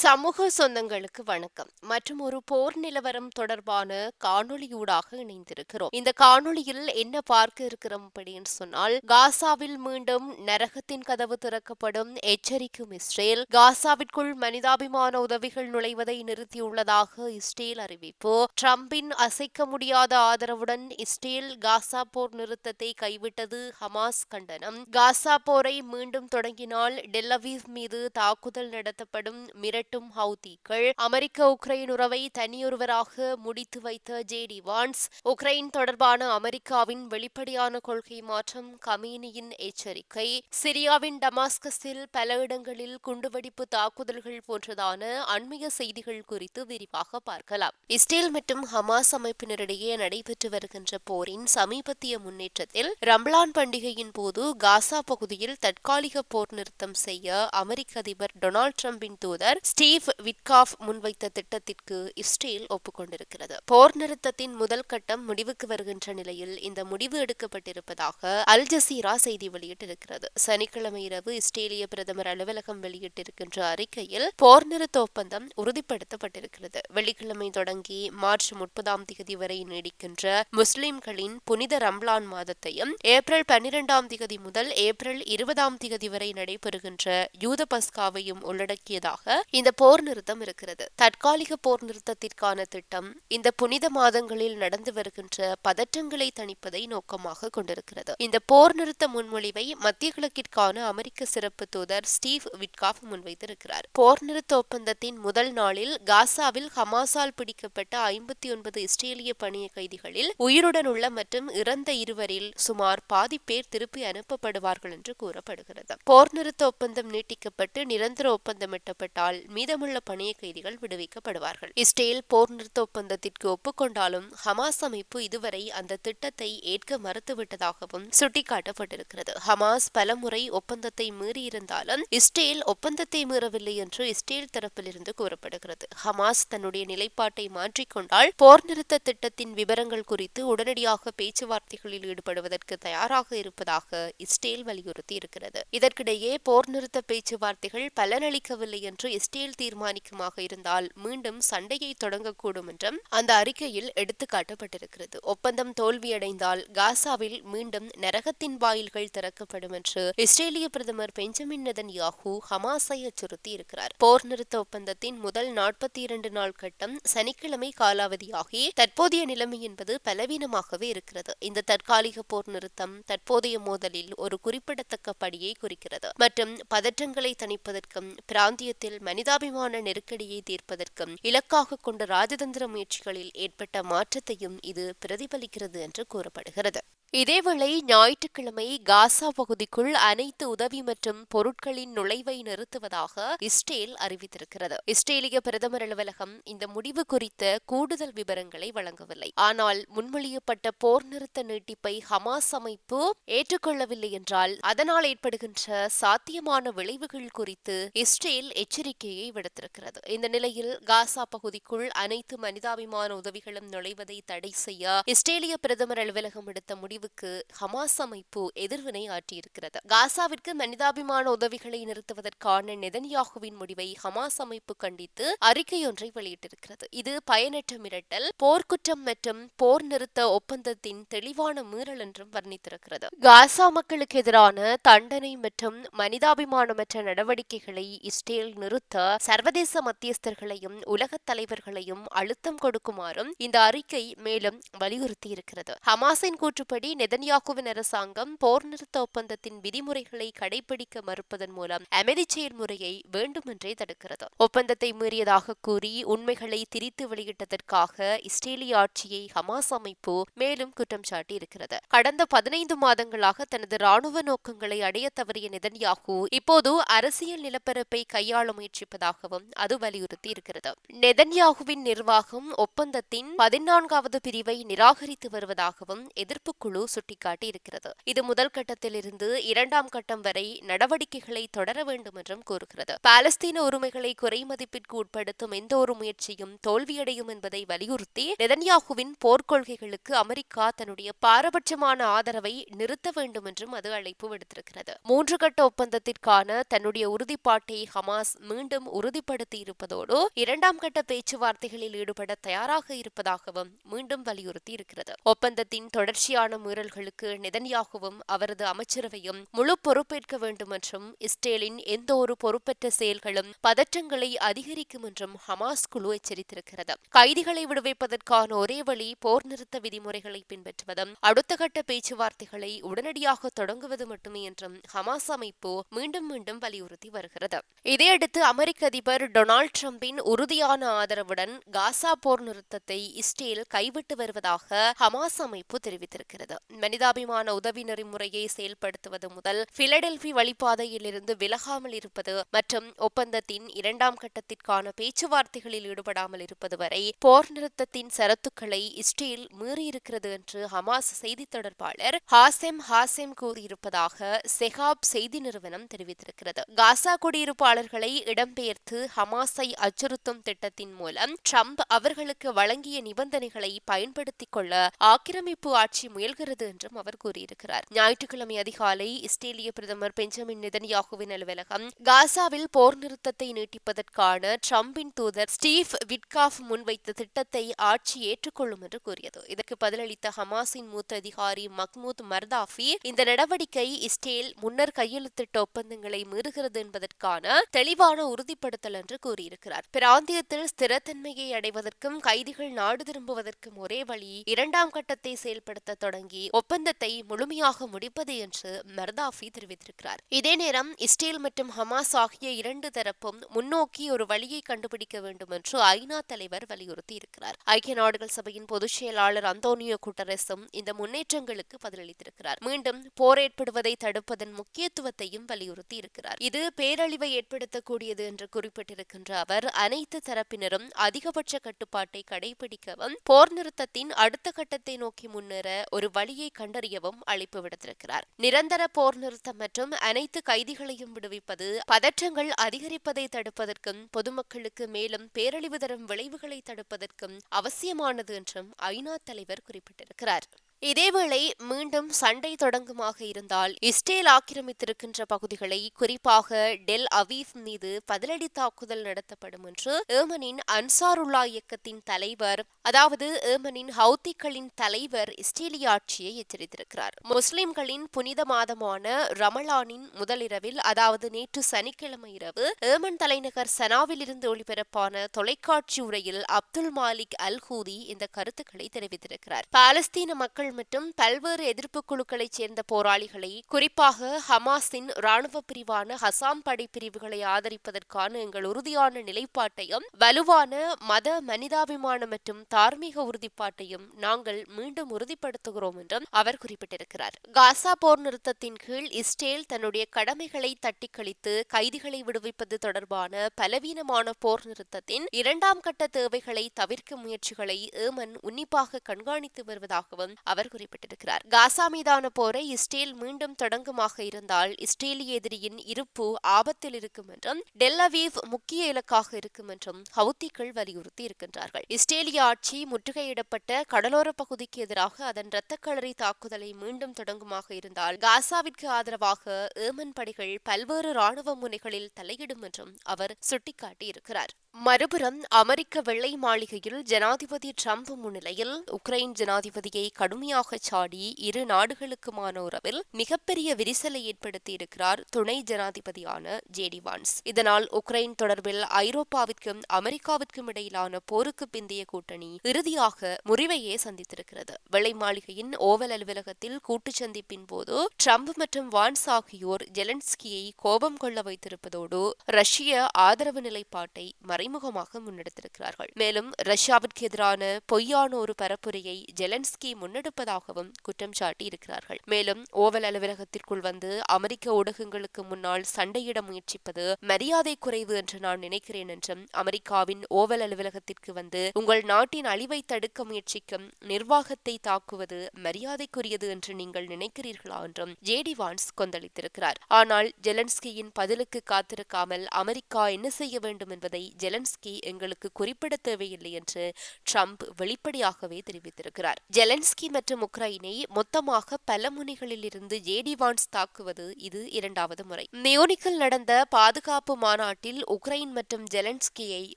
சமூக சொந்தங்களுக்கு வணக்கம். மற்றும் ஒரு போர் நிலவரம் தொடர்பான காணொளியூடாக இணைந்திருக்கிறோம். இந்த காணொளியில் என்ன பார்க்க இருக்கிறோம் அப்படின்னு சொன்னால் காசாவில் மீண்டும் நரகத்தின் கதவு திறக்கப்படும் எச்சரிக்கும் இஸ்ரேல் காசாவிற்குள் மனிதாபிமான உதவிகள் நுழைவதை நிறுத்தியுள்ளதாக இஸ்ரேல் அறிவிப்பு. ட்ரம்பின் அசைக்க முடியாத ஆதரவுடன் இஸ்ரேல் காசா போர் நிறுத்தத்தை கைவிட்டது ஹமாஸ் கண்டனம். காசா போரை மீண்டும் தொடங்கினால் டெல்லவீவ் மீது தாக்குதல் நடத்தப்படும் மிரட்டும் ஹவுதிகள் அமெரிக்க உக்ரைன் உறவை தனியொருவராக முடித்து வைத்த ஜேடி வான்ஸ் உக்ரைன் தொடர்பான அமெரிக்காவின் வெளிப்படையான கொள்கை மாற்றம் கமீனியின் எச்சரிக்கை சிரியாவின் டமாஸ்கஸில் பல இடங்களில் குண்டுவெடிப்பு தாக்குதல்கள் போன்றதான அண்மைய செய்திகள் குறித்து விரிவாக பார்க்கலாம். இஸ்ரேல் மற்றும் ஹமாஸ் அமைப்பினரிடையே நடைபெற்று வருகின்ற போரின் சமீபத்திய முன்னேற்றத்தில் ரம்லான் பண்டிகையின் போது காசா பகுதியில் தற்காலிக போர் நிறுத்தம் செய்ய அமெரிக்க அதிபர் டொனால்டு டிரம்பின் தூதர் ஸ்டீவ் விட்காஃப் முன்வைத்த திட்டத்திற்கு இஸ்ரேல் ஒப்புக்கொண்டிருக்கிறது. போர் நிறுத்தத்தின் முதல் கட்டம் முடிவுக்கு வருகின்ற நிலையில் இந்த முடிவு எடுக்கப்பட்டிருப்பதாக அல் ஜசீரா செய்தி வெளியிட்டிருக்கிறது. சனிக்கிழமை இரவு இஸ்ரேலிய பிரதமர் அலுவலகம் வெளியிட்டிருக்கின்ற அறிக்கையில் போர் நிறுத்த ஒப்பந்தம் உறுதிப்படுத்தப்பட்டிருக்கிறது. வெள்ளிக்கிழமை தொடங்கி மார்ச் முப்பதாம் தேதி வரை நீடிக்கின்ற முஸ்லிம்களின் புனித ரம்லான் மாதத்தையும் ஏப்ரல் பன்னிரெண்டாம் தேதி முதல் ஏப்ரல் இருபதாம் தேதி வரை நடைபெறுகின்ற யூத பஸ்காவையும் உள்ளடக்கியதாக இந்த போர் நிறுத்தம் இருக்கிறது. தற்காலிக போர் நிறுத்தத்திற்கான திட்டம் இந்த புனித மாதங்களில் நடந்து வருகின்ற பதற்றங்களை தணிப்பதை நோக்கமாக கொண்டிருக்கிறது. இந்த போர் நிறுத்த முன்மொழிவை மத்திய கிழக்கிற்கான அமெரிக்க சிறப்பு தூதர் ஸ்டீவ் விட்காஃப் முன்வைத்திருக்கிறார். போர் நிறுத்த ஒப்பந்தத்தின் முதல் நாளில் காசாவில் ஹமாஸால் பிடிக்கப்பட்ட ஐம்பத்தி ஒன்பது இஸ்ரேலிய பணிய கைதிகளில் உயிருடன் உள்ள மற்றும் இறந்த இருவரில் சுமார் பாதி பேர் திருப்பி அனுப்பப்படுவார்கள் என்று கூறப்படுகிறது. போர் நிறுத்த ஒப்பந்தம் நீட்டிக்கப்பட்டு நிரந்தர ஒப்பந்தமிட்டப்பட்டால் மீதமுள்ள பணிய கைதிகள் விடுவிக்கப்படுவார்கள். இஸ்ரேல் போர் நிறுத்த ஒப்பந்தத்திற்கு ஒப்புக்கொண்டாலும் ஹமாஸ் அமைப்பு இதுவரை அந்த திட்டத்தை ஏற்க மறுத்துவிட்டதாகவும் சுட்டிக்காட்டப்பட்டிருக்கிறது. ஹமாஸ் பலமுறை ஒப்பந்தத்தை மீறியிருந்தாலும் இஸ்ரேல் ஒப்பந்தத்தை மீறவில்லை என்று இஸ்ரேல் தரப்பிலிருந்து கூறப்படுகிறது. ஹமாஸ் தன்னுடைய நிலைப்பாட்டை மாற்றிக்கொண்டால் போர் நிறுத்த திட்டத்தின் விவரங்கள் குறித்து உடனடியாக பேச்சுவார்த்தைகளில் ஈடுபடுவதற்கு தயாராக இருப்பதாக இஸ்ரேல் வலியுறுத்தி இருக்கிறது இதற்கிடையே போர் நிறுத்த பேச்சுவார்த்தைகள் பலனளிக்கவில்லை என்று இஸ்ரேல் தீர்மானிக்குமாக இருந்தால் மீண்டும் சண்டையை தொடங்கக்கூடும் என்றும் அந்த அறிக்கையில் எடுத்துக்காட்டப்பட்டிருக்கிறது. ஒப்பந்தம் தோல்வியடைந்தால் காசாவில் மீண்டும் நரகத்தின் வாயில்கள் திறக்கப்படும் என்று இஸ்ரேலிய பிரதமர் பெஞ்சமின் நெதன்யாஹூ ஹமாஸை அச்சுறுத்தி இருக்கிறார் போர் நிறுத்த ஒப்பந்தத்தின் முதல் நாற்பத்தி இரண்டு நாள் கட்டம் சனிக்கிழமை காலாவதியாகி தற்போதைய நிலைமை என்பது பலவீனமாகவே இருக்கிறது. இந்த தற்காலிக போர் நிறுத்தம் தற்போதைய மோதலில் ஒரு குறிப்பிடத்தக்க படியை குறிக்கிறது. மற்றும் பதற்றங்களை தணிப்பதற்கும் பிராந்தியத்தில் மனிதா மனிதாபிமான நெருக்கடியை தீர்ப்பதற்கும் இலக்காக கொண்ட ராஜதந்திர முயற்சிகளில் ஏற்பட்ட மாற்றத்தையும் இது பிரதிபலிக்கிறது என்று கூறப்படுகிறது. இதேவேளை ஞாயிற்றுக்கிழமை காசா பகுதிக்குள் அனைத்து உதவி மற்றும் பொருட்களின் நுழைவை நிறுத்துவதாக இஸ்ரேல் அறிவித்திருக்கிறது. இஸ்ரேலிய பிரதமர் அலுவலகம் இந்த முடிவு குறித்த கூடுதல் விவரங்களை வழங்கவில்லை. ஆனால் முன்மொழியப்பட்ட போர் நிறுத்த நீட்டிப்பை ஹமாஸ் அமைப்பு ஏற்றுக்கொள்ளவில்லை என்றால் அதனால் ஏற்படுகின்ற சாத்தியமான விளைவுகள் குறித்து இஸ்ரேல் எச்சரிக்கையை விடுத்திருக்கிறது. இந்த நிலையில் காசா பகுதிக்குள் அனைத்து மனிதாபிமான உதவிகளும் நுழைவதை தடை செய்ய இஸ்ரேலிய பிரதமர் அலுவலகம் எடுத்த முடிவு முடிவுக்கு ஹமாஸ் அமைப்பு எதிர்வினை ஆற்றியிருக்கிறது. காசாவிற்கு மனிதாபிமான உதவிகளை நிறுத்துவதற்கான நெதன்யாகுவின் முடிவை ஹமாஸ் அமைப்பு கண்டித்து அறிக்கை ஒன்றை வெளியிட்டிருக்கிறது. இது பயனற்ற மிரட்டல் போர்க்குற்றம் மற்றும் போர் நிறுத்த ஒப்பந்தத்தின் தெளிவான மீறல் என்றும் வர்ணித்திருக்கிறது. காசா மக்களுக்கு எதிரான தண்டனை மற்றும் மனிதாபிமானமற்ற நடவடிக்கைகளை இஸ்ரேல் நிறுத்த சர்வதேச மத்தியஸ்தர்களையும் உலக தலைவர்களையும் அழுத்தம் கொடுக்குமாறும் இந்த அறிக்கை மேலும் வலியுறுத்தி இருக்கிறது ஹமாஸின் கூற்றுப்படி நெதன்யாகுவின் அரசாங்கம் போர் நிறுத்த ஒப்பந்தத்தின் விதிமுறைகளை கடைபிடிக்க மறுப்பதன் மூலம் அமைதி செயல்முறையை வேண்டுமென்றே தடுக்கிறது. ஒப்பந்தத்தை மீறியதாக கூறி உண்மைகளை திரித்து வெளியிட்டதற்காக இஸ்ரேலிய ஆட்சியை ஹமாஸ் அமைப்பு மேலும் குற்றம் சாட்டியிருக்கிறது. கடந்த பதினைந்து மாதங்களாக தனது ராணுவ நோக்கங்களை அடைய தவறிய நெதன்யாகு இப்போது அரசியல் நிலப்பரப்பை கையாள முயற்சிப்பதாகவும் அது வலியுறுத்தி இருக்கிறது நெதன்யாகுவின் நிர்வாகம் ஒப்பந்தத்தின் பதினான்காவது பிரிவை நிராகரித்து வருவதாகவும் எதிர்ப்பு குழு குழு சுட்டிக்காட்டியிருக்கிறது இது முதல் கட்டத்திலிருந்து இரண்டாம் கட்டம் வரை நடவடிக்கைகளை தொடர வேண்டும் என்றும் கூறுகிறது. பாலஸ்தீன உரிமைகளை குறைமதிப்பிற்கு உட்படுத்தும் எந்த ஒரு முயற்சியும் தோல்வியடையும் என்பதை வலியுறுத்தி நெதன்யாகுவின் போர்க்கொள்கைகளுக்கு அமெரிக்கா தன்னுடைய பாரபட்சமான ஆதரவை நிறுத்த வேண்டும் என்றும் அது அழைப்பு விடுத்திருக்கிறது. மூன்று கட்ட ஒப்பந்தத்திற்கான தன்னுடைய உறுதிப்பாட்டை ஹமாஸ் மீண்டும் உறுதிப்படுத்தி இருப்பதோடு இரண்டாம் கட்ட பேச்சுவார்த்தைகளில் ஈடுபட தயாராக இருப்பதாகவும் மீண்டும் வலியுறுத்தி இருக்கிறது ஒப்பந்தத்தின் தொடர்ச்சியான மீறல்களுக்கு நெதன்யாகுவும் அவரது அமைச்சரவையும் முழு பொறுப்பேற்க வேண்டும் என்றும் இஸ்ரேலின் எந்த ஒரு பொறுப்பற்ற செயல்களும் பதற்றங்களை அதிகரிக்கும் என்றும் ஹமாஸ் குழு எச்சரித்திருக்கிறது. கைதிகளை விடுவிப்பதற்கான ஒரே வழி போர் நிறுத்த விதிமுறைகளை பின்பற்றுவதும் அடுத்த கட்ட பேச்சுவார்த்தைகளை உடனடியாக தொடங்குவது மட்டுமே என்றும் ஹமாஸ் அமைப்பு மீண்டும் மீண்டும் வலியுறுத்தி வருகிறது. இதையடுத்து அமெரிக்க அதிபர் டொனால்ட் டிரம்பின் உறுதியான ஆதரவுடன் காசா போர் நிறுத்தத்தை இஸ்ரேல் கைவிட்டு வருவதாக ஹமாஸ் அமைப்பு தெரிவித்திருக்கிறது. மனிதாபிமான உதவி நெறிமுறையை செயல்படுத்துவது முதல் பிலடெல்பி வழிபாதையில் விலகாமல் இருப்பது மற்றும் ஒப்பந்தத்தின் இரண்டாம் கட்டத்திற்கான பேச்சுவார்த்தைகளில் ஈடுபடாமல் இருப்பது வரை போர் நிறுத்தத்தின் சரத்துக்களை இஸ்ரேல் மீறியிருக்கிறது என்று ஹமாஸ் செய்தி தொடர்பாளர் ஹாசெம் ஹாசெம் கூறியிருப்பதாக செஹாப் செய்தி நிறுவனம் தெரிவித்திருக்கிறது. காசா குடியிருப்பாளர்களை இடம்பெயர்த்து ஹமாஸை அச்சுறுத்தும் திட்டத்தின் மூலம் ட்ரம்ப் அவர்களுக்கு வழங்கிய நிபந்தனைகளை பயன்படுத்திக் கொள்ள ஆக்கிரமிப்பு ஆட்சி முயல்கிறது என்றும் அவர் கூறியிருக்கிறார். ஞாயிற்றுக்கிழமை அதிகாலை இஸ்ரேலிய பிரதமர் பெஞ்சமின் நிதன்யாகுவின் அலுவலகம் காசாவில் போர் நிறுத்தத்தை நீட்டிப்பதற்கான ட்ரம்பின் தூதர் ஸ்டீவ் விட்காஃப் முன்வைத்த திட்டத்தை ஆட்சி ஏற்றுக்கொள்ளும் என்று கூறியது. இதற்கு பதிலளித்த ஹமாஸின் மூத்த அதிகாரி மக்மூத் மர்தாஃபி இந்த நடவடிக்கை இஸ்ரேல் முன்னர் கையெழுத்திட்ட ஒப்பந்தங்களை மீறுகிறது என்பதற்கான தெளிவான உறுதிப்படுத்தல் என்று கூறியிருக்கிறார். பிராந்தியத்தில் ஸ்திரத்தன்மையை அடைவதற்கும் கைதிகள் நாடு திரும்புவதற்கும் ஒரே வழி இரண்டாம் கட்டத்தை செயல்படுத்த தொடங்கி ஒப்பந்தத்தை முழுமையாக முடிப்பது என்று மர்தாஃபி தெரிவித்திருக்கிறார். இதே நேரம் இஸ்ரேல் மற்றும் ஹமாஸ் ஆகிய இரண்டு தரப்பும் முன்னோக்கி ஒரு வழியை கண்டுபிடிக்க வேண்டும் என்று ஐநா தலைவர் வலியுறுத்தி இருக்கிறார் ஐக்கிய நாடுகள் சபையின் பொதுச் செயலாளர் அந்தோனியோ குட்டரசும் இந்த முன்னேற்றங்களுக்கு பதிலளித்திருக்கிறார். மீண்டும் போர் ஏற்படுவதை தடுப்பதன் முக்கியத்துவத்தையும் வலியுறுத்தி இருக்கிறார் இது பேரழிவை ஏற்படுத்தக்கூடியது என்று குறிப்பிட்டிருக்கின்ற அவர் அனைத்து தரப்பினரும் அதிகபட்ச கட்டுப்பாட்டை கடைபிடிக்கவும் போர் நிறுத்தத்தின் அடுத்த கட்டத்தை நோக்கி முன்னேற ஒரு வழியை கண்டறியவும் அழைப்பு விடுத்திருக்கிறார். நிரந்தர போர் நிறுத்தம் மற்றும் அனைத்து கைதிகளையும் விடுவிப்பது பதற்றங்கள் அதிகரிப்பதை தடுப்பதற்கும் பொதுமக்களுக்கு மேலும் பேரழிவு தரும் விளைவுகளை தடுப்பதற்கும் அவசியமானது என்றும் ஐநா தலைவர் குறிப்பிட்டிருக்கிறார். இதேவேளை மீண்டும் சண்டை தொடங்குமாக இருந்தால் இஸ்ரேல் ஆக்கிரமித்திருக்கின்ற பகுதிகளை குறிப்பாக டெல் அவீஃப் மீது பதிலடி தாக்குதல் நடத்தப்படும் என்று ஏமனின் அன்சாருல்லா இயக்கத்தின் தலைவர் அதாவது ஏமனின் ஹவுத்திகளின் தலைவர் இஸ்ரேலிய ஆட்சியை எச்சரித்திருக்கிறார். முஸ்லிம்களின் புனித மாதமான ரமலானின் முதலிரவில் அதாவது நேற்று சனிக்கிழமை இரவு ஏமன் தலைநகர் சனாவில் இருந்து ஒளிபரப்பான தொலைக்காட்சி உரையில் அப்துல் மாலிக் அல் ஹூதி இந்த கருத்துக்களை தெரிவித்திருக்கிறார். பாலஸ்தீன மக்கள் மற்றும் பல்வேறு எதிர்ப்பு குழுக்களைச் சேர்ந்த போராளிகளை குறிப்பாக ஹமாஸின் ராணுவ பிரிவான ஹசாம் படை பிரிவுகளை ஆதரிப்பதற்கான எங்கள் உறுதியான நிலைப்பாட்டையும் வலுவான மத மனிதாபிமான மற்றும் தார்மீக உறுதிப்பாட்டையும் நாங்கள் மீண்டும் உறுதிப்படுத்துகிறோம் என்றும் அவர் குறிப்பிட்டிருக்கிறார். காசா போர் நிறுத்தத்தின் கீழ் இஸ்ரேல் தன்னுடைய கடமைகளை தட்டி கழித்து கைதிகளை விடுவிப்பது தொடர்பான பலவீனமான போர் நிறுத்தத்தின் இரண்டாம் கட்ட தேவைகளை தவிர்க்கும் முயற்சிகளை ஏமன் உன்னிப்பாக கண்காணித்து வருவதாகவும் அவர் குறிப்பிட்டிருக்கிறார். காசா மீதான போரை இஸ்ரேல் மீண்டும் தொடங்குமாக இருந்தால் இஸ்ரேலிய எதிரியின் இருப்பு ஆபத்தில் இருக்கும் என்றும் டெல்லவீவ் முக்கிய இலக்காக இருக்கும் என்றும் ஹவுத்திகள் வலியுறுத்தி இருக்கின்றார்கள். இஸ்ரேலிய ஆட்சி முற்றுகையிடப்பட்ட கடலோர பகுதிக்கு எதிராக அதன் இரத்தக்களறி தாக்குதலை மீண்டும் தொடங்குமாக இருந்தால் காசாவிற்கு ஆதரவாக ஏமன் படைகள் பல்வேறு ராணுவ முனைகளில் தலையிடும் என்றும் அவர் சுட்டிக்காட்டியிருக்கிறார். மறுபுறம் அமெரிக்க வெள்ளை மாளிகையில் ஜனாதிபதி டிரம்ப் முன்னிலையில் உக்ரைன் ஜனாதிபதியை கடுமையாக சாடி இரு நாடுகளுக்குமான உறவில் மிகப்பெரிய விரிசலை ஏற்படுத்தி இருக்கிறார் துணை ஜனாதிபதியான ஜேடி வான்ஸ். இதனால் உக்ரைன் தொடர்பில் ஐரோப்பாவிற்கும் அமெரிக்காவிற்கும் இடையிலான போருக்கு பிந்தைய கூட்டணி இறுதியாக முறிவையே சந்தித்திருக்கிறது. வெள்ளை மாளிகையின் ஓவல் அலுவலகத்தில் கூட்டு சந்திப்பின் போது ட்ரம்ப் மற்றும் வான்ஸ் ஆகியோர் ஜெலன்ஸ்கியை கோபம் கொள்ள வைத்திருப்பதோடு ரஷ்ய ஆதரவு நிலைப்பாட்டை மறைமுகமாக முன்னெடுத்திருக்கிறார்கள். மேலும் ரஷ்யாவிற்கு எதிரான பொய்யான ஒரு பரப்புரையை ஜெலன்ஸ்கி முன்னெடுப்பதாகவும் குற்றம் குற்றம் சாட்டியிருக்கிறார்கள். மேலும் ஓவல் அலுவலகத்திற்குள் வந்து அமெரிக்க ஊடகங்களுக்கு முன்னால் சண்டையிட முயற்சிப்பது மரியாதை குறைவு என்று நான் நினைக்கிறேன் என்றும் அமெரிக்காவின் ஓவல் அலுவலகத்திற்கு வந்து உங்கள் நாட்டின் அழிவை தடுக்க முயற்சிக்கும் நிர்வாகத்தை தாக்குவது மரியாதைக்குரியது என்று நீங்கள் நினைக்கிறீர்களா என்றும் ஜேடி வான்ஸ் கொந்தளித்திருக்கிறார். ஆனால் ஜெலன்ஸ்கியின் பதிலுக்கு காத்திருக்காமல் அமெரிக்கா என்ன செய்ய வேண்டும் என்பதை ஜெலன்ஸ்கி எங்களுக்கு குறிப்பிட தேவையில்லை என்று ட்ரம்ப் வெளிப்படையாகவே தெரிவித்திருக்கிறார். ஜெலன்ஸ்கி மற்றும் உக்ரைனை மொத்தமாக பல முனைகளில் இருந்து ஜேடி வான்ஸ் தாக்குவது இது இரண்டாவது முறை. மியூனிக்கில் நடந்த பாதுகாப்பு மாநாட்டில் உக்ரைன் மற்றும் ஜெலன்ஸ்கியை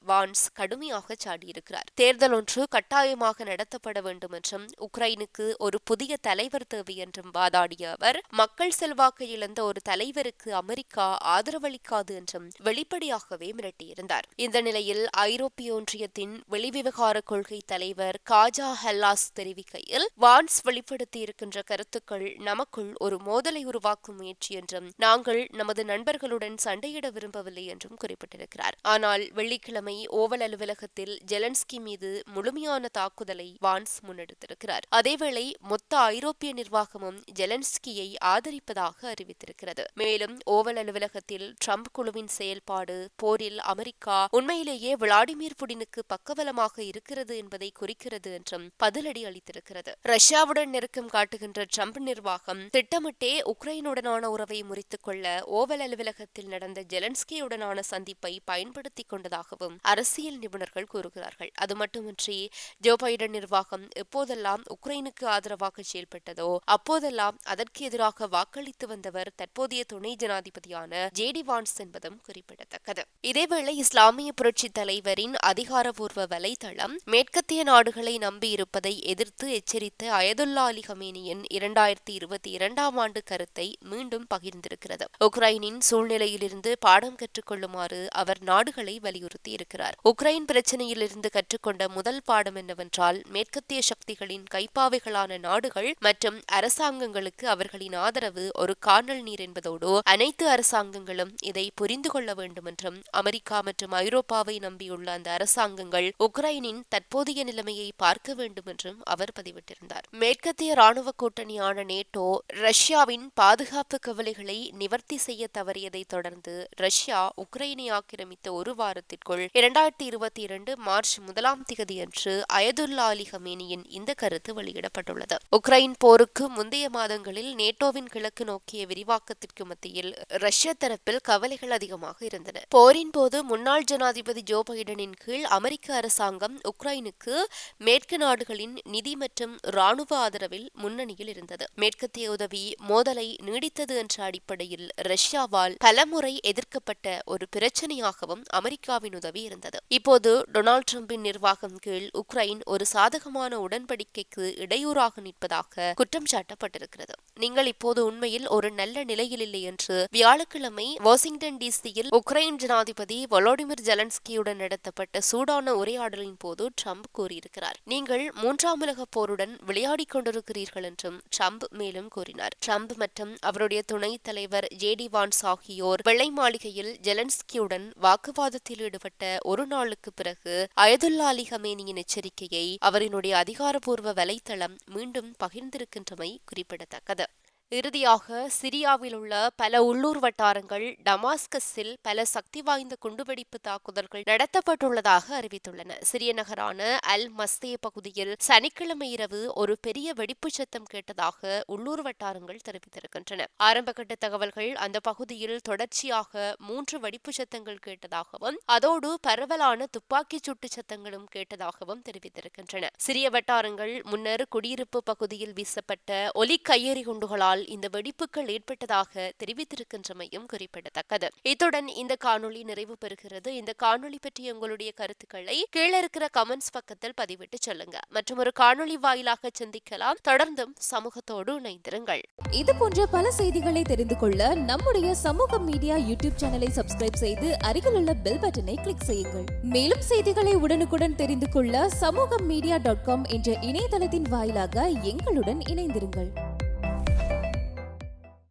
வான்ஸ் கடுமையாக சாடியிருக்கிறார். தேர்தல் ஒன்று கட்டாயமாக நடத்தப்பட வேண்டும் என்றும் உக்ரைனுக்கு ஒரு புதிய தலைவர் தேவை என்றும் வாதாடிய அவர் மக்கள் செல்வாக்கை இழந்த ஒரு தலைவருக்கு அமெரிக்கா ஆதரவளிக்காது என்றும் வெளிப்படையாகவே மிரட்டியிருந்தார். இந்த நிலையில் ஐரோப்பிய ஒன்றியத்தின் வெளிவிவகார கொள்கை தலைவர் காஜா ஹெல்லாஸ் தெரிவிக்கையில் வான்ஸ் வெளிப்படுத்தியிருக்கின்ற கருத்துக்கள் நமக்குள் ஒரு மோதலை உருவாக்கும் முயற்சி என்றும் நாங்கள் நமது நண்பர்களுடன் சண்டையிட விரும்பவில்லை என்றும் குறிப்பிட்டிருக்கிறார். ஆனால் வெள்ளிக்கிழமை ஓவல் அலுவலகத்தில் ஜெலன்ஸ்கி மீது முழுமையான தாக்குதலை வான்ஸ் முன்னெடுத்திருக்கிறார். அதேவேளை மொத்த ஐரோப்பிய நிர்வாகமும் ஜெலன்ஸ்கியை ஆதரிப்பதாக அறிவித்திருக்கிறது. மேலும் ஓவல் அலுவலகத்தில் ட்ரம்ப் குழுவின் செயல்பாடு போரில் அமெரிக்கா உண்மையிலேயே விளாடிமிர் புடினுக்கு பக்கபலமாக இருக்கிறது என்பதை குறிக்கிறது என்றும் பதிலடி அளித்திருக்கிறது. ரஷ்யாவுடன் நெருக்கம் காட்டுகின்ற ட்ரம்ப் நிர்வாகம் திட்டமிட்டே உக்ரைனுடனான உறவை முறித்துக் கொள்ள ஓவல் அலுவலகத்தில் நடந்த ஜெலன்ஸ்கியுடனான சந்திப்பை பயன்படுத்திக் கொண்டதாகவும் அரசியல் நிபுணர்கள் கூறுகிறார்கள். அது மட்டுமின்றி ஜோ பைடன் நிர்வாகம் எப்போதெல்லாம் உக்ரைனுக்கு ஆதரவாக செயல்பட்டதோ அப்போதெல்லாம் அதற்கு எதிராக வாக்களித்து வந்தவர் தற்போதைய துணை ஜனாதிபதியான ஜேடி வான்ஸ் என்பதும் குறிப்பிடத்தக்கது. இதேவேளை இஸ்லாமிய புரட்சி தலைவரின் அதிகாரபூர்வ வலைதளம் மேற்கத்திய நாடுகளை நம்பியிருப்பதை எதிர்த்து எச்சரித்த அயதுல்லா அலி ஹமேனியின் இரண்டாயிரத்தி இருபத்தி இரண்டாம் ஆண்டு கருத்தை மீண்டும் பகிர்ந்திருக்கிறது. உக்ரைனின் சூழ்நிலையிலிருந்து பாடம் கற்றுக்கொள்ளுமாறு அவர் நாடுகளை வலியுறுத்தி இருக்கிறார் உக்ரைன் பிரச்சனையிலிருந்து கற்றுக்கொண்ட முதல் பாடம் என்னவென்றால் மேற்கத்திய சக்திகளின் கைப்பாவைகளான நாடுகள் மற்றும் அரசாங்கங்களுக்கு அவர்களின் ஆதரவு ஒரு காணல் நீர் என்பதோடு அனைத்து அரசாங்கங்களும் இதை புரிந்து கொள்ள வேண்டும் என்றும் அமெரிக்கா மற்றும் ஐரோப்பாவை நம்பியுள்ள அந்த அரசாங்கங்கள் உக்ரைனின் தற்போதைய நிலைமையை பார்க்க வேண்டும் என்றும் அவர் பதிவிட்டிருந்தார். மேற்கத்திய ராணுவ கூட்டணியான நேட்டோ ரஷ்யாவின் பாதுகாப்பு கவலைகளை நிவர்த்தி செய்ய தவறியதை தொடர்ந்து ரஷ்யா உக்ரைனை ஆக்கிரமித்த ஒரு வாரத்திற்குள் இரண்டாயிரத்தி இருபத்தி இரண்டு மார்ச் முதலாம் என்று அயதுல்லா அலி ஹமேனியின் இந்த கருத்து வெளியிடப்பட்டுள்ளது. உக்ரைன் போருக்கு முந்தைய மாதங்களில் நேட்டோவின் கிழக்கு நோக்கிய விரிவாக்கத்திற்கு மத்தியில் ரஷ்ய தரப்பில் கவலைகள் அதிகமாக இருந்தன. போரின் போது முன்னாள் ஜனாதிபதி ஜோ பைடனின் கீழ் அமெரிக்க அரசாங்கம் உக்ரைனுக்கு மேற்கு நாடுகளின் நிதி மற்றும் ராணுவ ஆதரவில் முன்னணியில் இருந்தது. மேற்கத்திய உதவி மோதலை நீடித்தது என்ற அடிப்படையில் ரஷ்யாவால் பலமுறை எதிர்க்கப்பட்ட ஒரு பிரச்சனையாகவும் அமெரிக்காவின் உதவி இருந்தது. இப்போது டொனால்ட் ட்ரம்பின் நிர்வாகம் கீழ் விஷயத்தில் உக்ரைன் ஒரு சாதகமான உடன்படிக்கைக்கு இடையூறாக நிற்பதாக குற்றம் சாட்டப்பட்டிருக்கிறது. நீங்கள் இப்போது உண்மையில் ஒரு நல்ல நிலையில் இல்லை என்று வியாழக்கிழமை வாஷிங்டன் டிசியில் உக்ரைன் ஜனாதிபதி வொலோடிமிர் ஜெலன்ஸ்கியுடன் நடத்தப்பட்ட சூடான உரையாடலின் போது ட்ரம்ப் கூறியிருக்கிறார். நீங்கள் மூன்றாம் உலக போருடன் விளையாடி கொண்டிருக்கிறீர்கள் என்றும் ட்ரம்ப் மேலும் கூறினார். ட்ரம்ப் மற்றும் அவருடைய துணைத் தலைவர் ஜேடி வான்ஸ் ஆகியோர் வெள்ளை மாளிகையில் ஜெலன்ஸ்கியுடன் வாக்குவாதத்தில் ஈடுபட்ட ஒரு நாளுக்கு பிறகு அயதுல்லா அலி ஹமேனியின் எச்சரிக்கையை அவரினுடைய அதிகாரப்பூர்வ வலைத்தளம் மீண்டும் பகிர்ந்திருக்கின்றமை குறிப்பிடத்தக்கது. இறுதியாக சிரியாவில் உள்ள பல உள்ளூர் வட்டாரங்கள் டமாஸ்கஸில் பல சக்தி வாய்ந்த குண்டுவெடிப்பு தாக்குதல்கள் நடத்தப்பட்டுள்ளதாக அறிவித்துள்ளன. சிறிய நகரான அல் மஸ்தே பகுதியில் சனிக்கிழமை இரவு ஒரு பெரிய வெடிப்பு சத்தம் கேட்டதாக உள்ளூர் வட்டாரங்கள் தெரிவித்திருக்கின்றன. ஆரம்பகட்ட தகவல்கள் அந்த பகுதியில் தொடர்ச்சியாக மூன்று வெடிப்பு சத்தங்கள் கேட்டதாகவும் அதோடு பரவலான துப்பாக்கி சூட்டு சத்தங்களும் கேட்டதாகவும் தெரிவித்திருக்கின்றன. சிறிய வட்டாரங்கள் முன்னர் குடியிருப்பு பகுதியில் வீசப்பட்ட ஒலி கையெறி குண்டுகளால் இந்த வெடிப்புகள் ஏற்பட்டதாக தெரிவித்திருக்கின்றமையும் குறிப்பிடத்தக்கது. இத்துடன் இந்த காணொளி நிறைவு பெறுகிறது. இந்த காணொளி பற்றி உங்களுடைய கருத்துக்களை கீழே இருக்கிற கமெண்ட்ஸ் பக்கத்தில் பதிவிட்டு சொல்லுங்க. மற்றும் ஒரு காணொளி வாயிலாக சிந்திக்கலாம். தொடர்ந்தும் சமூகத்தோடு இணைந்திருங்கள். இது போன்ற பல செய்திகளை தெரிந்து கொள்ள நம்முடைய சமூக மீடியா யூடியூப் சேனலை சப்ஸ்கிரைப் செய்து அருகிலுள்ள பெல் பட்டனை கிளிக் செய்யுங்கள். மேலும் செய்திகளை உடனுக்குடன் தெரிந்து கொள்ள சமூக மீடியா டாட் காம் என்ற இணையதளத்தின் வாயிலாக எங்களுடன் இணைந்திருங்கள்.